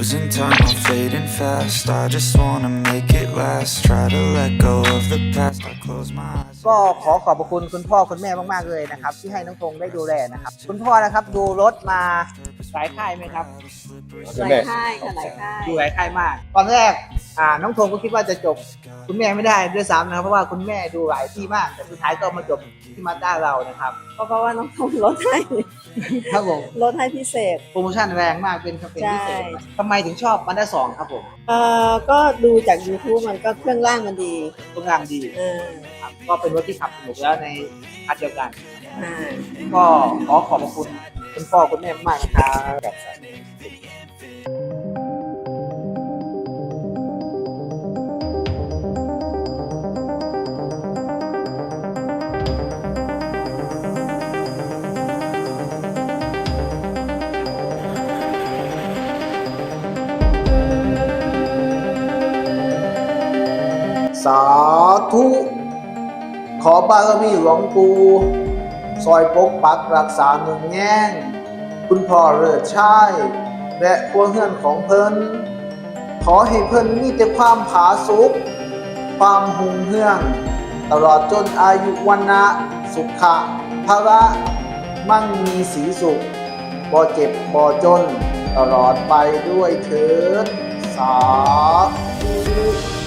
Losing time, I'm fading fast. I just wanna make it last. Try to let go of the past. I close my eyes. ก็ขอขอบพระคุณคุณพ่อคุณแม่มาก ๆ เลยนะครับ ที่ให้น้องพงษ์ได้ดูแลนะครับ คุณพ่อนะครับดูรถมาสายค่ายไหมครับ หลายค่ายค่ะหลายค่ายดูหลายค่ายมาก ตอนแรกอ่าน้องพงษ์ก็คิดว่าจะจบคุณแม่ไม่ได้ด้วยซ้ำนะครับเพราะว่าคุณแม่ดูหลายที่มาก แต่สุดท้ายก็มาจบที่มาด้าเรานะครับเพราะเพราะว่าน้องทงลดให้ครับผมลดให้พิเศษ โปรโมชั่นแรงมากเป็นแคมเปญพิเศษใช่ ทำไมถึงชอบมาด้าสองครับผมเอ่อก็ดูจาก YouTube มันก็เครื่องล่างมันดีตรงกลางดีเออครับก็เป็นรถที่ขับสนุกแล้วในคันเดียวกัน อ่า ก็ขอขอบพระคุณคุณพ่อคุณแม่มากนะครับ สาธุ ขอบารมีหลวงปู่ซอยปกปักรักษาหนึ่งแง่ง คุณพ่อเลิศชายและครัวเฮือนของเพิ่น ขอให้เพิ่นมีแต่ความผาสุกความหุงเฮือง ตลอดจนอายุวันนะสุขะภระมั่งมีสีสุขบ่เจ็บบ่จน ตลอดไปด้วยเถิด สาธุ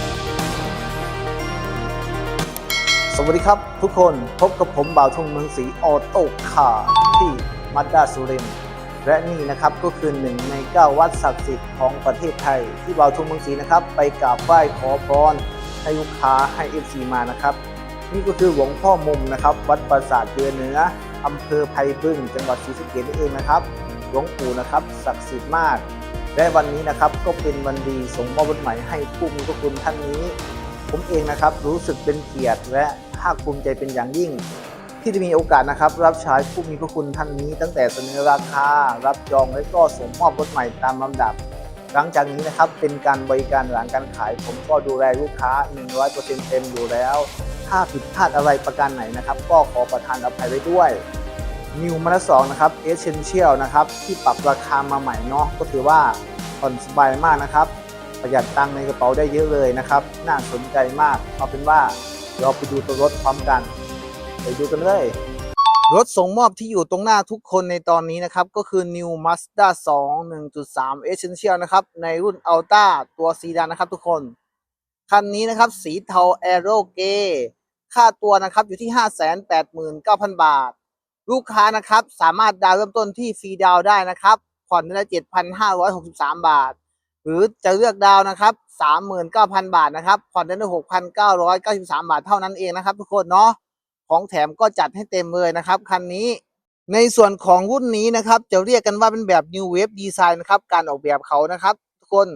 สวัสดีครับทุกคนพบกับผมบ่าวทงเมืองศรีออโต้คาร์ที่มัดดาสุรินทร์และนี่นะครับก็คือหนึ่งในเก้าวัดศักดิ์สิทธิ์ของประเทศไทย ที่บ่าวทงเมืองศรีนะครับ ไปกราบไหว้ขอพรให้ลูกค้าให้ FC มานะครับ นี่ก็คือหลวงพ่อมุมนะครับ วัดปราสาทเดือเหนืออำเภอไผ่บึ้งจังหวัดศรีสะเกษนี่เองนะครับหลวงปู่นะครับศักดิ์สิทธิ์มากและวันนี้นะครับก็เป็นวันดีสงมอบวันใหม่ให้ผู้มีพระคุณท่านนี้ ผมเองนะครับรู้สึกเป็นเกียรติและภาคภูมิใจเป็นอย่างยิ่ง ที่ได้มีโอกาสนะครับ รับใช้ผู้มีพระคุณท่านนี้ ตั้งแต่เสนอราคา รับจองและก็ส่งมอบรถใหม่ตามลำดับ หลังจากนี้นะครับเป็นการบริการหลังการขาย ผมก็ดูแลลูกค้า 100%เต็มอยู่แล้ว ถ้าผิดพลาดอะไรประการไหนนะครับ ก็ขอประทานอภัยไว้ด้วยนิวมาสองนะครับเอเซนเชียลนะครับที่ปรับราคามาใหม่เนาะก็ถือว่าผ่อนสบายมากนะครับ ประหยัดตังค์ในกระเป๋าได้เยอะเลยนะครับ น่าสนใจมากเอาเป็นว่าเราไปดูตัวรถพร้อมกัน ไปดูกันเลย รถส่งมอบที่อยู่ตรงหน้าทุกคนในตอนนี้นะครับ ก็คือ New Mazda 2 1.3 Essential นะครับ ในรุ่น Alta ตัวซีดานนะครับทุกคน คันนี้นะครับ สีเทา Aero g a y ค่าตัวนะครับอยู่ที่ 589,000 บาท ลูกค้านะครับสามารถดาวน์เริ่มต้นที่ฟรีดาวน์ได้นะครับผ่อนเดือนละ7,563 บาท หรือจะเลือกดาวนะครับ39,000บาทนะครับผ่อนเดือนละ6,993บาทเท่านั้นเองนะครับ ทุกคนเนาะของแถมก็จัดให้เต็มเลยนะครับคันนี้ในส่วนของรุ่นนี้นะครับ จะเรียกกันว่าเป็นแบบ New Wave Design นะครับ การออกแบบเขานะครับทุกคน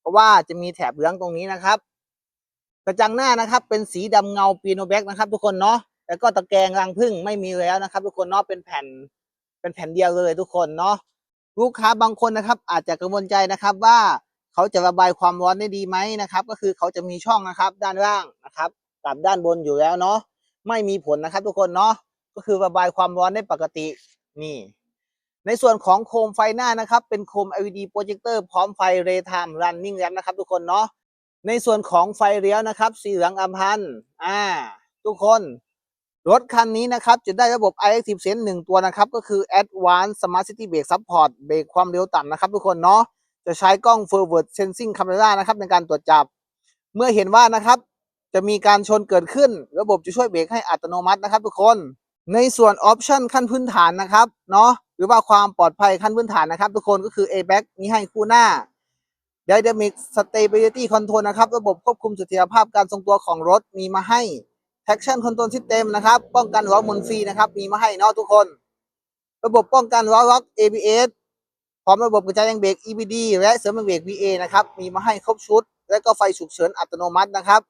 เพราะว่าจะมีแถบเหลืองตรงนี้นะครับ กระจังหน้านะครับ เป็นสีดำเงาปีโนแบ็กนะครับ ทุกคนเนาะแล้วก็ตะแกรงรังผึ้งไม่มีแล้วนะครับ ทุกคนเนาะเป็นแผ่นเป็นแผ่นเดียวเลยทุกคนเนาะ ลูกค้าบางคนนะครับ อาจจะกังวลใจนะครับว่าเขาจะระบายความร้อนได้ดีไหมนะครับ ก็คือเขาจะมีช่องนะครับด้านล่างนะครับกับด้านบนอยู่แล้วเนาะไม่มีผลนะครับทุกคนเนาะก็คือระบายความร้อนได้ปกตินี่ ในส่วนของโคมไฟหน้านะครับ เป็นโคม LED โปรเจคเตอร์พร้อมไฟเรย์ไทม์รันนิ่งแล้วนะครับทุกคนเนาะในส่วนของไฟเลี้ยวนะครับ สีเหลืองอัมพันธ์อ่า ทุกคน รถคันนี้นะครับจะได้ระบบ iActive Sense หนึ่งตัวนะครับ ก็คือ Advanced Smart City Brake Support เบรกความเร็วต่ำนะครับทุกคนเนาะจะใช้กล้อง Forward Sensing Camera นะครับในการตรวจจับ เมื่อเห็นว่านะครับ จะมีการชนเกิดขึ้น ระบบจะช่วยเบรกให้อัตโนมัตินะครับทุกคนในส่วนออปชันขั้นพื้นฐานนะครับเนาะหรือว่าความปลอดภัยขั้นพื้นฐานนะครับ ทุกคนก็คือ airbag มีให้คู่หน้า Dynamic Stability Control นะครับ ระบบควบคุมเสถียรภาพการทรงตัวของรถมีมาให้ Traction Control System นะครับ ป้องกันล้อหมุนฟรีนะครับ มีมาให้เนาะทุกคน ระบบป้องกันล้อล็อก ABS พร้อมระบบกระจายแรงเบรก EBD และเสริมแรงเบรก VA นะครับ มีมาให้ครบชุด และก็ไฟฉุกเฉินอัตโนมัตินะครับ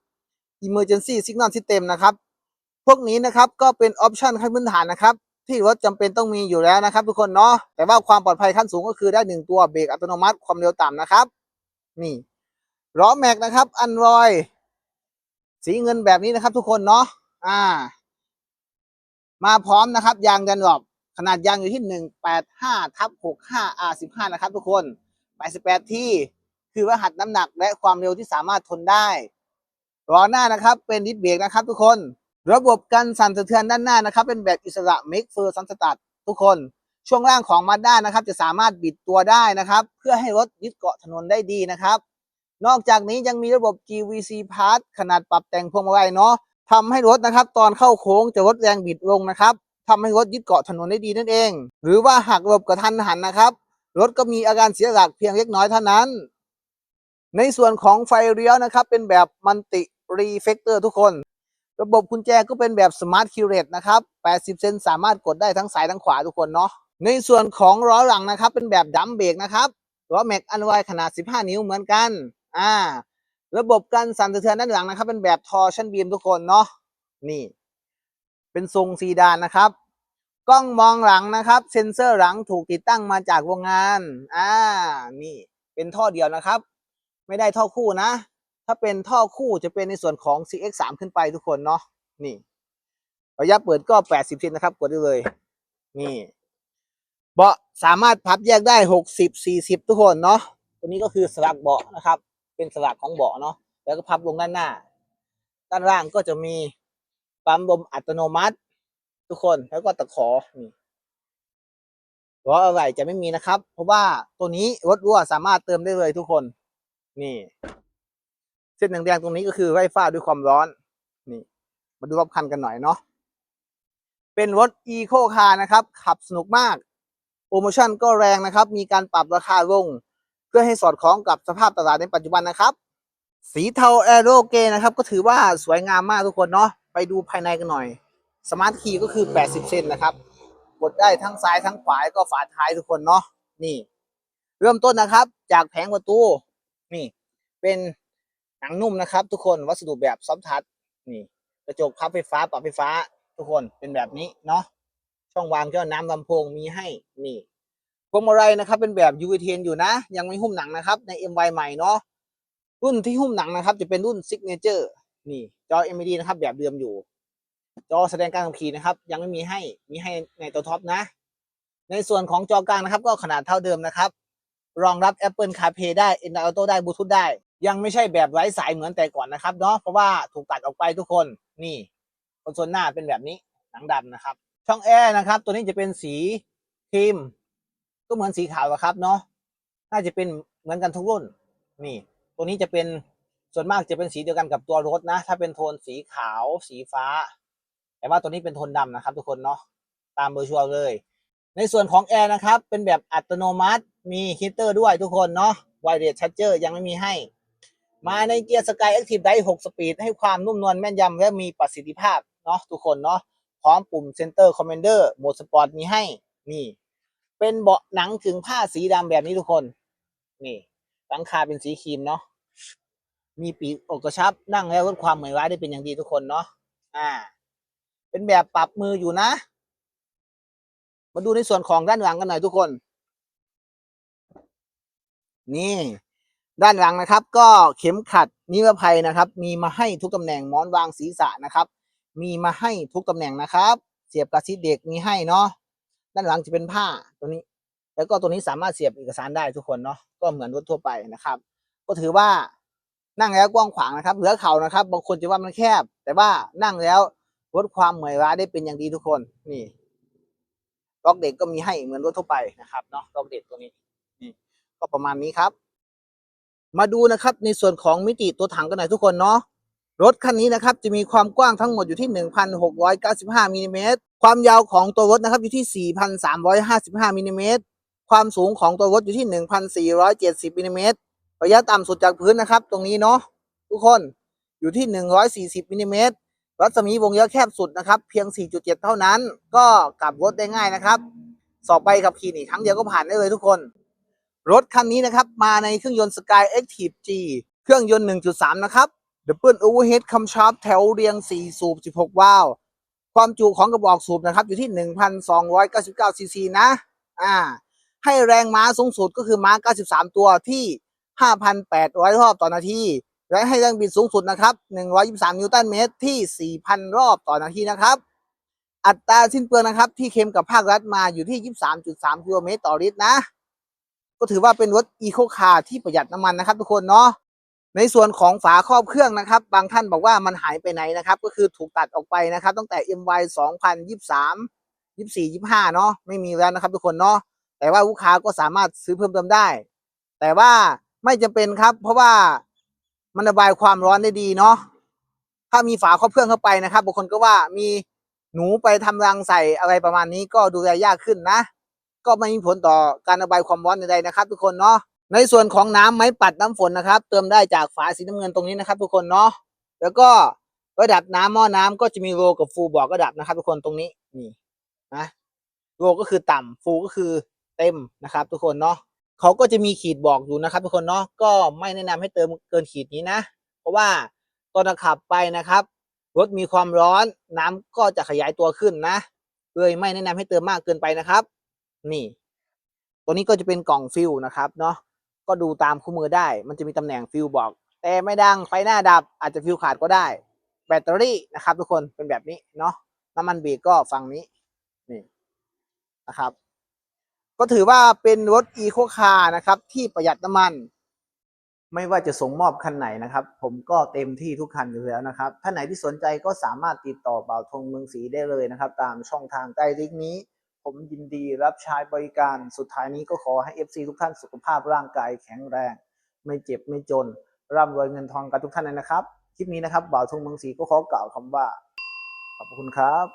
Emergency Signal System นะครับ พวกนี้นะครับก็เป็นออปชันขั้นพื้นฐานนะครับ ที่รถจำเป็นต้องมีอยู่แล้วนะครับ ทุกคนเนาะ แต่ว่าความปลอดภัยขั้นสูงก็คือได้หนึ่งตัวเบรกอัตโนมัติความเร็วต่ำนะครับ นี่ล้อแม็กนะครับอันรอย สีเงินแบบนี้นะครับ ทุกคนเนาะอ่า มาพร้อมนะครับ ยางดันหลบขนาดยางอยู่ที่หนึ่งแปดห้าทับหกห้า R สิบห้านะครับ ทุกคน88ที่คือรหัสน้ำหนักและความเร็วที่สามารถทนได้ล้อหน้านะครับ เป็นดิสเบรกนะครับ ทุกคน ระบบกันสั่นสะเทือนด้านหน้านะครับ เป็นแบบอิสระ Make f u r ซันสตัดทุกคน ช่วงล่างของมาด้านะครับ จะสามารถบิดตัวได้นะครับ เพื่อให้รถยึดเกาะถนนได้ดีนะครับ นอกจากนี้ยังมีระบบ GVC Part ขนาดปรับแต่งพวงมาลัยเนาะทำให้รถนะครับ ตอนเข้าโค้งจะลดแรงบิดลงนะครับทำให้รถยึดเกาะถนนได้ดีนั่นเอง หรือว่าหากหลบกระทันหันนะครับ รถก็มีอาการเสียหลักเพียงเล็กน้อยเท่านั้น ในส่วนของไฟเลี้ยวนะครับ เป็นแบบมันติรีเฟกเตอร์ทุกคน ระบบกุญแจก็เป็นแบบสมาร์ทคิวเรตนะครับ 80 เซนสามารถกดได้ทั้งซ้ายทั้งขวาทุกคนเนาะ ในส่วนของล้อหลังนะครับ เป็นแบบดัมเบรกนะครับล้อแม็กอันไวขนาด 15 นิ้วเหมือนกัน อ่า ระบบการสั่นสะเทือนด้านหลังนะครับ เป็นแบบทอร์ชันบีมทุกคนเนาะนี่ เป็นทรงซีดานนะครับ กล้องมองหลังนะครับ เซ็นเซอร์หลังถูกติดตั้งมาจากโรงงาน อ่า นี่ เป็นท่อเดียวนะครับ ไม่ได้ท่อคู่นะ ถ้าเป็นท่อคู่จะเป็นในส่วนของ CX3 ขึ้นไปทุกคนเนาะนี่ระยะเปิดก็ 80เซนนะครับ กดได้เลย นี่ เบาะสามารถพับแยกได้ 60 40 ทุกคนเนาะ ตัวนี้ก็คือสลักเบาะนะครับ เป็นสลักของเบาะเนาะแล้วก็พับลงด้านหน้า ด้านล่างก็จะมีปั๊มลมอัตโนมัติ ทุกคนแล้วก็ตะขอนี่ล้ออะไรจะไม่มีนะครับ เพราะว่าตัวนี้รถรั่วสามารถเติมได้เลยทุกคน นี่ เส้นแดงๆตรงนี้ก็คือไฟฟ้าด้วยความร้อน นี่ มาดูรอบคันกันหน่อยเนาะเป็นรถอีโคคาร์นะครับ ขับสนุกมาก โปรโมชั่นก็แรงนะครับ มีการปรับราคาลง พื่อให้สอดคล้องกับสภาพตลาดในปัจจุบันนะครับ สีเทาแอโรเกนะครับ ก็ถือว่าสวยงามมากทุกคนเนาะไปดูภายในกันหน่อยสมาร์ทคีย์ก็คือ 80 เซนนะครับ กดได้ทั้งซ้ายทั้งขวาก็ฝาท้ายทุกคนเนาะนี่ เริ่มต้นนะครับ จากแผงประตูนี่ เป็นหนังนุ่มนะครับ ทุกคนวัสดุแบบซอฟทัชนี่ กระจกพับไฟฟ้าปรับไฟฟ้า ทุกคนเป็นแบบนี้เนาะช่องวางเจ้าน้ำลำโพงมีให้นี่ พวงมาลัยนะครับ เป็นแบบยูวีเทนอยู่นะ ยังไม่หุ้มหนังนะครับ ใน MY ใหม่เนาะรุ่นที่หุ้มหนังนะครับ จะเป็นรุ่น Signature นี่จอ LED นะครับ แบบเดิมอยู่ จอแสดงการขับขี่นะครับ ยังไม่มีให้มีให้ในตัวท็อปนะ ในส่วนของจอกลางนะครับ ก็ขนาดเท่าเดิมนะครับ รองรับ Apple CarPlay ได้ Android Auto ได้ Bluetooth ได้ ยังไม่ใช่แบบไร้สายเหมือนแต่ก่อนนะครับเนาะเพราะว่าถูกตัดออกไปทุกคนนี่คอนโซลหน้าเป็นแบบนี้หนังดำนะครับ ช่องแอร์นะครับ ตัวนี้จะเป็นสีครีม ก็เหมือนสีขาวอะครับเนาะน่าจะเป็นเหมือนกันทุกรุ่น นี่ ตัวนี้จะเป็นส่วนมากจะเป็นสีเดียวกันกับตัวรถนะ ถ้าเป็นโทนสีขาวสีฟ้า แต่ว่าตัวนี้เป็นโทนดำนะครับ ทุกคนเนาะตามเบอร์ชัวร์เลย ในส่วนของแอร์นะครับ เป็นแบบอัตโนมัติมีฮีเตอร์ด้วยทุกคนเนาะไวเรสชั r เจอร์ยังไม่มีให้ มาในเกียร์สกายแอคทีฟได6สปีดให้ความนุ่มนวลแม่นยำและมีประสิทธิภาพเนาะทุกคนเนาะพร้อมปุ่มเซนเตอร์คอมเมนเดอร์โหมดสปอร์ตมีให้นี่ เป็นเบาะหนังถึงผ้าสีดำแบบนี้ทุกคน นี่หลังคาเป็นสีครีมเนาะมีปีกอกกระชับนั่งแล้วลดความเหมือนร้ายได้เป็นอย่างดีทุกคนเนาะอ่า เป็นแบบปรับมืออยู่นะ มาดูในส่วนของด้านหลังกันหน่อยทุกคน นี่ ด้านหลังนะครับ ก็เข็มขัดนิรภัยนะครับ มีมาให้ทุกตำแหน่งหมอนวางศีรษะนะครับ มีมาให้ทุกตำแหน่งนะครับ เสียบกระซิบเด็กมีให้เนาะ ด้านหลังจะเป็นผ้าตัวนี้ แล้วก็ตัวนี้สามารถเสียบเอกสารได้ทุกคนเนาะก็เหมือนรถทั่วไปนะครับ ก็ถือว่านั่งแล้วกว้างขวางนะครับเหลือเข่านะครับ บางคนจะว่ามันแคบ แต่ว่านั่งแล้วลดความเหมื่อยล้าได้เป็นอย่างดีทุกคนนี่ล็อกเด็กก็มีให้เหมือนรถทั่วไปนะครับเนาะล็อกเด็กตัวนี้นี่ก็ประมาณนี้ครับ มาดูนะครับในส่วนของมิติตัวถังกันหน่อยทุกคนเนาะรถคันนี้นะครับ จะมีความกว้างทั้งหมดอยู่ที่ 1,695มิลลิเมตร ความยาวของตัวรถนะครับอยู่ที่ 4,355มิลลิเมตร ความสูงของตัวรถอยู่ที่ 1,470มิลลิเมตร ระยะต่ำสุดจากพื้นนะครับ ตรงนี้เนาะทุกคนอยู่ที่ 140มิลลิเมตร รัศมีวงเลี้ยวแคบสุดนะครับ เพียง 4.7 เท่านั้น ก็กลับรถได้ง่ายนะครับ สอบใบขับขี่นี่ครั้งเดียวก็ผ่านได้เลยทุกคน รถคันนี้นะครับ มาในเครื่องยนต์ Sky Active G เครื่องยนต์ 1.3 นะครับ Double Overhead Cam Sharp แถวเรียง 4 สูบ 16 วาล์ว ความจุของกระบอกสูบนะครับ อยู่ที่ 1,299ซีซีนะ อ่า ให้แรงม้าสูงสุดก็คือม้า 93 ตัวที่ 5,800 รอบต่อนาที และให้แรงบิดสูงสุดนะครับ 123 นิวตันเมตรที่ 4,000 รอบต่อนาทีนะครับ อัตราสิ้นเปลืองนะครับ ที่เค็มกับภาครัฐมาอยู่ที่ 23.3 กิโลเมตรต่อลิตรนะ ก็ถือว่าเป็นรถอีโคคาร์ที่ประหยัดน้ำมันนะครับทุกคนเนาะ ในส่วนของฝาครอบเครื่องนะครับ บางท่านบอกว่ามันหายไปไหนนะครับ ก็คือถูกตัดออกไปนะครับ ตั้งแต่ MY 2023 24 25เนาะไม่มีแล้วนะครับทุกคนเนาะแต่ว่าลูกค้าก็สามารถซื้อเพิ่มเติมได้ แต่ว่าไม่จำเป็นครับ เพราะว่ามันระบายความร้อนได้ดีเนาะถ้ามีฝาครอบเครื่องเข้าไปนะครับบางคนก็ว่ามีหนูไปทำรังใส่อะไรประมาณนี้ก็ดูแลยากขึ้นนะ ก็ไม่มีผลต่อการระบายความร้อนใดๆนะครับ ทุกคนเนาะ ในส่วนของน้ำไม้ปัดน้ำฝนนะครับ เติมได้จากฝาสีน้ำเงินตรงนี้นะครับ ทุกคนเนาะแล้วก็ระดับน้ำหม้อน้ำก็จะมีโลกับฟูบอกระดับนะครับ ทุกคนตรงนี้นี่นะโลก็คือต่ำฟูก็คือเต็มนะครับ ทุกคนเนาะเขาก็จะมีขีดบอกอยู่นะครับ ทุกคนเนาะก็ไม่แนะนำให้เติมเกินขีดนี้นะ เพราะว่าตอนขับไปนะครับรถมีความร้อนน้ำก็จะขยายตัวขึ้นนะเลยไม่แนะนำให้เติมมากเกินไปนะครับ นี่ ตัวนี้ก็จะเป็นกล่องฟิลนะครับเนาะ ก็ดูตามคู่มือได้ มันจะมีตำแหน่งฟิลบอก แต่ไม่ดังไฟหน้าดับอาจจะฟิลขาดก็ได้ แบตเตอรี่นะครับทุกคนเป็นแบบนี้เนาะน้ำมันเบรกก็ฝั่งนี้นี่นะครับ ก็ถือว่าเป็นรถอีโคคาร์นะครับ ที่ประหยัดน้ำมัน ไม่ว่าจะส่งมอบคันไหนนะครับ ผมก็เต็มที่ทุกคันอยู่แล้วนะครับ ท่านไหนที่สนใจก็สามารถติดต่อบ่าวธงเมืองศรีได้เลยนะครับ ตามช่องทางใต้ลิงก์นี้ ผมยินดีรับใช้บริการสุดท้ายนี้ก็ขอให้ FC ทุกท่านสุขภาพร่างกายแข็งแรง ไม่เจ็บไม่จน ร่ำรวยเงินทองกันทุกท่านเลยนะครับ คลิปนี้นะครับบ่าวทงเมืองศรีก็ขอกล่าวคำว่า ขอบคุณครับ